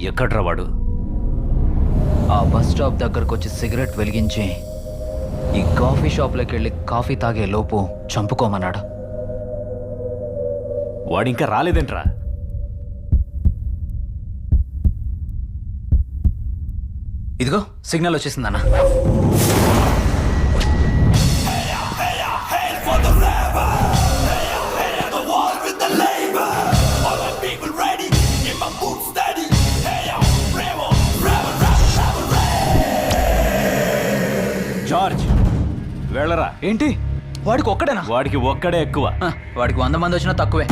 ఎక్కడ్రా వాడు? ఆ బస్ స్టాప్ దగ్గరకు వచ్చి సిగరెట్ వెలిగించి ఈ కాఫీ షాప్లోకి వెళ్ళి కాఫీ తాగే లోపు చంపుకోమన్నాడు. వాడింకా రాలేదేంట్రా? ఇదిగో సిగ్నల్ వచ్చేసిందన్న. జార్జ్. వెళ్ళరా? ఏంటి? వాడికి ఒక్కడేనా? వాడికి ఒక్కడే ఎక్కువ. వాడికి వంద మంది వచ్చినా తక్కువే.